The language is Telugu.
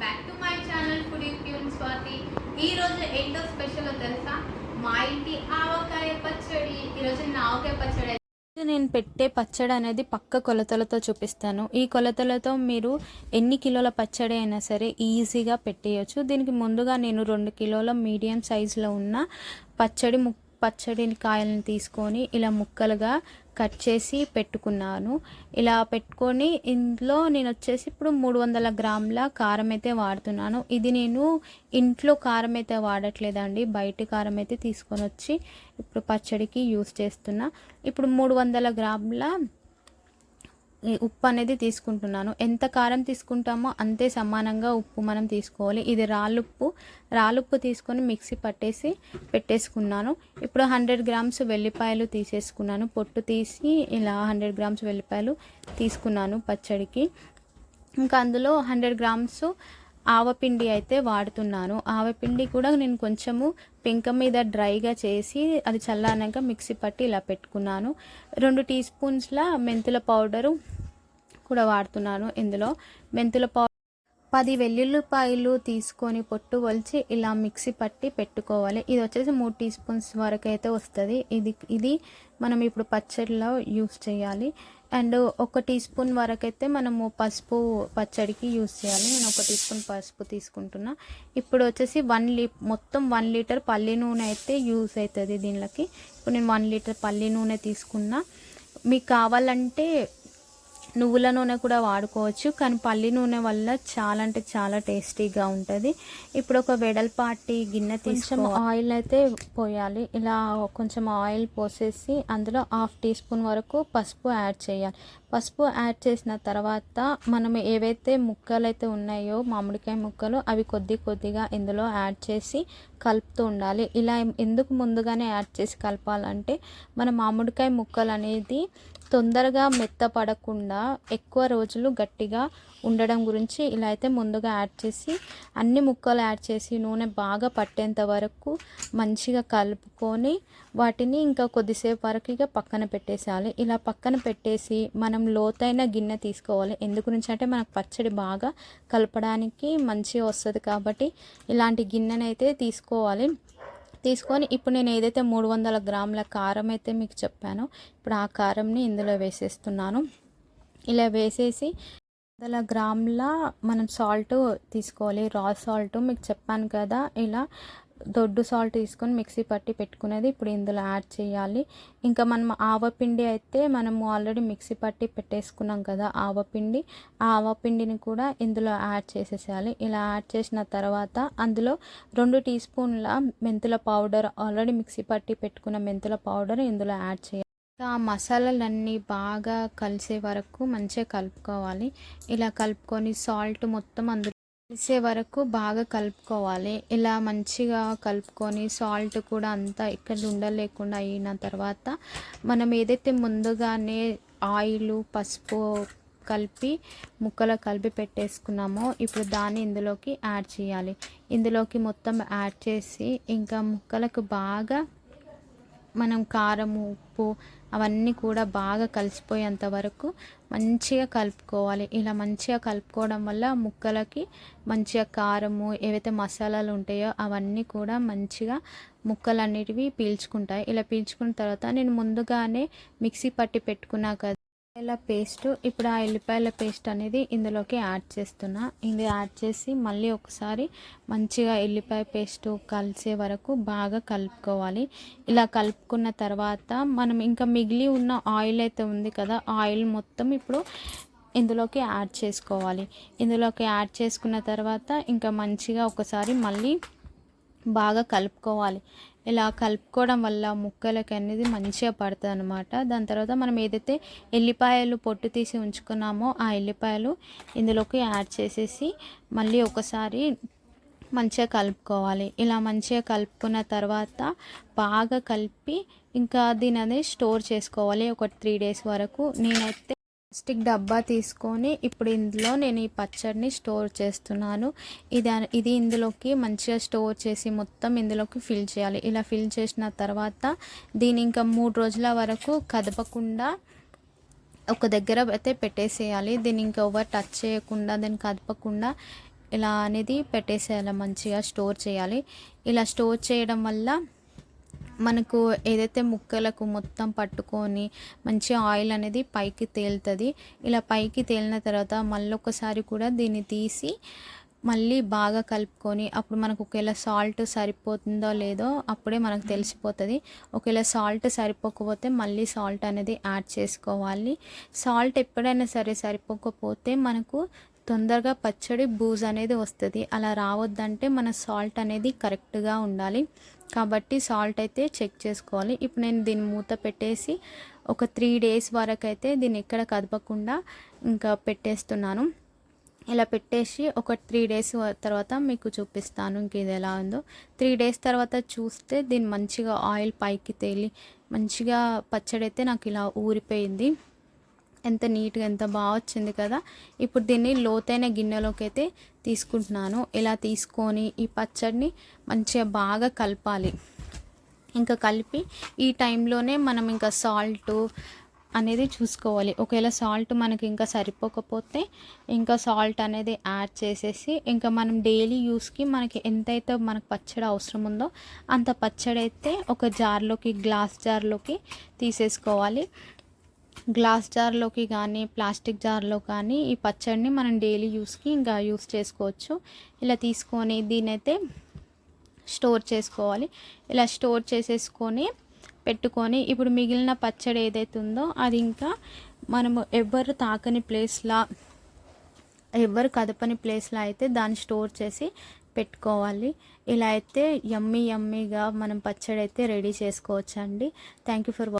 Back to my channel food fun Swathi ఈ రోజు ఏంటో స్పెషల్ తెలుసా? మా ఇంటి ఆవకాయ పచ్చడి. ఈరోజు నేను ఆవకాయ పచ్చడి. నేను పెట్టే పచ్చడి అనేది పక్క కొలతలతో చూపిస్తాను. ఈ కొలతలతో మీరు ఎన్ని కిలోల పచ్చడి అయినా సరే ఈజీగా పెట్టేయచ్చు. దీనికి ముందుగా నేను రెండు కిలోల మీడియం సైజులో ఉన్న పచ్చడి ము పచ్చడిని కాయలను తీసుకొని ఇలా ముక్కలుగా కట్ చేసి పెట్టుకున్నాను. ఇలా పెట్టుకొని ఇందులో నేను వచ్చేసి ఇప్పుడు మూడు వందల గ్రాముల కారం అయితే వాడుతున్నాను. ఇది నేను ఇంట్లో కారం అయితే వాడట్లేదండి. బయట కారం అయితే తీసుకొని వచ్చి ఇప్పుడు పచ్చడికి యూస్ చేస్తున్నా. ఇప్పుడు మూడు వందల గ్రాముల ఉప్పు అనేది తీసుకుంటున్నాను. ఎంత కారం తీసుకుంటామో అంతే సమానంగా ఉప్పు మనం తీసుకోవాలి. ఇది రాళ్ళుప్పు. రాళ్ళుప్పు తీసుకొని మిక్సీ పట్టేసి పెట్టేసుకున్నాను. ఇప్పుడు హండ్రెడ్ గ్రామ్స్ వెల్లిపాయలు తీసేసుకున్నాను. పొట్టు తీసి ఇలా హండ్రెడ్ గ్రామ్స్ వెల్లిపాయలు తీసుకున్నాను పచ్చడికి. ఇంకా అందులో హండ్రెడ్ గ్రామ్స్ ఆవపిండి అయితే వాడుతున్నాను. ఆవపిండి కూడా నేను కొంచెము పెంక మీద డ్రైగా చేసి అది చల్లానాక మిక్సీ పట్టి ఇలా పెట్టుకున్నాను. రెండు టీ స్పూన్స్ల మెంతుల పౌడరు కూడా వాడుతున్నాను ఇందులో. మెంతుల పౌడర్ పది వెల్లుల్లిపాయలు తీసుకొని పొట్టు వలిచి ఇలా మిక్సీ పట్టి పెట్టుకోవాలి. ఇది వచ్చేసి మూడు టీ స్పూన్స్ వరకు అయితే వస్తుంది. ఇది ఇది మనం ఇప్పుడు పచ్చడిలో యూస్ చేయాలి. అండ్ ఒక టీ స్పూన్ వరకు అయితే మనము పసుపు పచ్చడికి యూస్ చేయాలి. నేను ఒక టీ స్పూన్ పసుపు తీసుకుంటున్నా. ఇప్పుడు వచ్చేసి వన్ లీ మొత్తం వన్ లీటర్ పల్లి నూనె అయితే యూస్ అవుతుంది దీనిలోకి. ఇప్పుడు నేను వన్ లీటర్ పల్లి నూనె తీసుకున్నా. మీకు కావాలంటే నువ్వుల నూనె కూడా వాడుకోవచ్చు కానీ పల్లి నూనె వల్ల చాలా అంటే చాలా టేస్టీగా ఉంటుంది. ఇప్పుడు ఒక వెడల్పాటి గిన్నె తీసుకొని ఆయిల్ అయితే పోయాలి. ఇలా కొంచెం ఆయిల్ పోసేసి అందులో హాఫ్ టీ స్పూన్ వరకు పసుపు యాడ్ చేయాలి. పసుపు యాడ్ చేసిన తర్వాత మనం ఏవైతే ముక్కలు అయితే ఉన్నాయో మామిడికాయ ముక్కలు అవి కొద్ది కొద్దిగా ఇందులో యాడ్ చేసి కలుపుతూ ఉండాలి. ఇలా ఎందుకు ముందుగానే యాడ్ చేసి కలపాలంటే మన మామిడికాయ ముక్కలు అనేది తొందరగా మెత్తపడకుండా ఎక్కువ రోజులు గట్టిగా ఉండడం గురించి ఇలా అయితే ముందుగా యాడ్ చేసి అన్ని ముక్కలు యాడ్ చేసి నూనె బాగా పట్టేంత వరకు మంచిగా కలుపుకొని వాటిని ఇంకా కొద్దిసేపు వరకు ఇక పక్కన పెట్టేసేయాలి. ఇలా పక్కన పెట్టేసి మనం లోతైన గిన్నె తీసుకోవాలి. ఎందు గురించి అంటే మనకు పచ్చడి బాగా కలపడానికి మంచిగా వస్తుంది కాబట్టి ఇలాంటి గిన్నెనైతే తీసుకోవాలి. తీసుకొని ఇప్పుడు నేను ఏదైతే మూడు వందల గ్రాముల కారం అయితే మీకు చెప్పానో ఇప్పుడు ఆ కారంని ఇందులో వేసేస్తున్నాను. ఇలా వేసేసి వందల గ్రాముల మనం సాల్ట్ తీసుకోవాలి. రా సాల్ట్ మీకు చెప్పాను కదా ఇలా దొడ్డు సాల్ట్ తీసుకొని మిక్సీ పట్టి పెట్టుకునేది ఇప్పుడు ఇందులో యాడ్ చేయాలి. ఇంకా మనం ఆవపిండి అయితే మనము ఆల్రెడీ మిక్సీ పట్టి పెట్టేసుకున్నాం కదా ఆవపిండి ఆ ఆవపిండిని కూడా ఇందులో యాడ్ చేసేసేయాలి. ఇలా యాడ్ చేసిన తర్వాత అందులో రెండు టీ స్పూన్ల మెంతుల పౌడర్ ఆల్రెడీ మిక్సీ పట్టి పెట్టుకున్న మెంతుల పౌడర్ ఇందులో యాడ్ చేయాలి. ఆ మసాలాలన్నీ బాగా కలిసే వరకు మంచిగా కలుపుకోవాలి. ఇలా కలుపుకొని సాల్ట్ మొత్తం అందులో కలిసే వరకు బాగా కలుపుకోవాలి. ఇలా మంచిగా కలుపుకొని సాల్ట్ కూడా అంతా ఇక్కడ ఉండలేకుండా అయిన తర్వాత మనం ఏదైతే ముందుగానే ఆయిల్ పసుపు కలిపి ముక్కలు కలిపి పెట్టేసుకున్నామో ఇప్పుడు దాన్ని ఇందులోకి యాడ్ చేయాలి. ఇందులోకి మొత్తం యాడ్ చేసి ఇంకా ముక్కలకు బాగా మనం కారం ఉప్పు అవన్నీ కూడా బాగా కలిసిపోయేంత వరకు మంచిగా కలుపుకోవాలి. ఇలా మంచిగా కలుపుకోవడం వల్ల ముక్కలకి మంచిగా కారము ఏవైతే మసాలాలు ఉంటాయో అవన్నీ కూడా మంచిగా ముక్కలు అనేటివి పీల్చుకుంటాయి. ఇలా పీల్చుకున్న తర్వాత నేను ముందుగానే మిక్సీ పట్టి పెట్టుకున్నా కదా ఎల్లిపాయల పేస్ట్ ఇప్పుడు ఆ ఎల్లిపాయల పేస్ట్ అనేది ఇందులోకి యాడ్ చేస్తున్నా. ఇది యాడ్ చేసి మళ్ళీ ఒకసారి మంచిగా ఎల్లిపాయ పేస్ట్ కలిసే వరకు బాగా కలుపుకోవాలి. ఇలా కలుపుకున్న తర్వాత మనం ఇంకా మిగిలి ఉన్న ఆయిల్ అయితే ఉంది కదా ఆయిల్ మొత్తం ఇప్పుడు ఇందులోకి యాడ్ చేసుకోవాలి. ఇందులోకి యాడ్ చేసుకున్న తర్వాత ఇంకా మంచిగా ఒకసారి మళ్ళీ బాగా కలుపుకోవాలి. ఇలా కలుపుకోవడం వల్ల ముక్కలకి అనేది మంచిగా పడుతుంది అనమాట దాని తర్వాత మనం ఏదైతే ఎల్లిపాయలు పొట్టు తీసి ఉంచుకున్నామో ఆ ఎల్లిపాయలు ఇందులోకి యాడ్ చేసేసి మళ్ళీ ఒకసారి మంచిగా కలుపుకోవాలి. ఇలా మంచిగా కలుపుకున్న తర్వాత బాగా కలిపి ఇంకా దీని అనేది స్టోర్ చేసుకోవాలి. ఒక త్రీ డేస్ వరకు నేనైతే ప్లాస్టిక్ డబ్బా తీసుకొని ఇప్పుడు ఇందులో నేను ఈ పచ్చడిని స్టోర్ చేస్తున్నాను. ఇది ఇది ఇందులోకి మంచిగా స్టోర్ చేసి మొత్తం ఇందులోకి ఫిల్ చేయాలి. ఇలా ఫిల్ చేసిన తర్వాత దీని ఇంకా మూడు రోజుల వరకు కదపకుండా ఒక దగ్గర అయితే పెట్టేసేయాలి. దీన్ని ఇంకా ఎవరు టచ్ చేయకుండా దీన్ని కదపకుండా ఇలా అనేది పెట్టేసేయాలి మంచిగా స్టోర్ చేయాలి. ఇలా స్టోర్ చేయడం వల్ల మనకు ఏదైతే ముక్కలకు మొత్తం పట్టుకొని మంచి ఆయిల్ అనేది పైకి తేలుతుంది. ఇలా పైకి తేలిన తర్వాత మళ్ళీ ఒకసారి కూడా దీన్ని తీసి మళ్ళీ బాగా కలుపుకొని అప్పుడు మనకు ఒకవేళ సాల్ట్ సరిపోతుందో లేదో అప్పుడే మనకు తెలిసిపోతుంది. ఒకవేళ సాల్ట్ సరిపోకపోతే మళ్ళీ సాల్ట్ అనేది యాడ్ చేసుకోవాలి. సాల్ట్ ఎప్పుడైనా సరే సరిపోకపోతే మనకు తొందరగా పచ్చడి బూజ్ అనేది వస్తుంది. అలా రావద్దంటే మన సాల్ట్ అనేది కరెక్ట్గా ఉండాలి. కాబట్టి సాల్ట్ అయితే చెక్ చేసుకోవాలి. ఇప్పుడు నేను దీన్ని మూత పెట్టేసి ఒక త్రీ డేస్ వరకు అయితే దీన్ని ఎక్కడ కదపకుండా ఇంకా పెట్టేస్తున్నాను. ఇలా పెట్టేసి ఒక త్రీ డేస్ తర్వాత మీకు చూపిస్తాను ఇంక ఇది ఎలా ఉందో. త్రీ డేస్ తర్వాత చూస్తే దీన్ని మంచిగా ఆయిల్ పైకి తేలి మంచిగా పచ్చడి అయితే నాకు ఇలా ఊరిపోయింది. ఎంత నీట్గా ఎంత బాగా వచ్చింది కదా ఇప్పుడు దీన్ని లోతైన గిన్నెలోకి అయితే తీసుకుంటున్నాను. ఇలా తీసుకొని ఈ పచ్చడిని మంచిగా బాగా కలపాలి. ఇంకా కలిపి ఈ టైంలోనే మనం ఇంకా సాల్ట్ అనేది చూసుకోవాలి. ఒకవేళ సాల్ట్ మనకి ఇంకా సరిపోకపోతే ఇంకా సాల్ట్ అనేది యాడ్ చేసేసి ఇంకా మనం డైలీ యూస్కి మనకి ఎంతైతే మనకు పచ్చడి అవసరం ఉందో అంత పచ్చడి అయితే ఒక జార్లోకి గ్లాస్ జార్లోకి తీసేసుకోవాలి. గ్లాస్ జార్లోకి కానీ ప్లాస్టిక్ జార్లో కానీ ఈ పచ్చడిని మనం డైలీ యూస్కి ఇంకా యూస్ చేసుకోవచ్చు. ఇలా తీసుకొని దీనైతే స్టోర్ చేసుకోవాలి. ఇలా స్టోర్ చేసేసుకొని పెట్టుకొని ఇప్పుడు మిగిలిన పచ్చడి ఏదైతే ఉందో అది ఇంకా మనము ఎవరు తాకని ప్లేస్లా ఎవరు కదపని ప్లేస్లో అయితే దాన్ని స్టోర్ చేసి పెట్టుకోవాలి. ఇలా అయితే యమ్మీ యమ్మీగా మనం పచ్చడి అయితే రెడీ చేసుకోవచ్చండి. Thank you for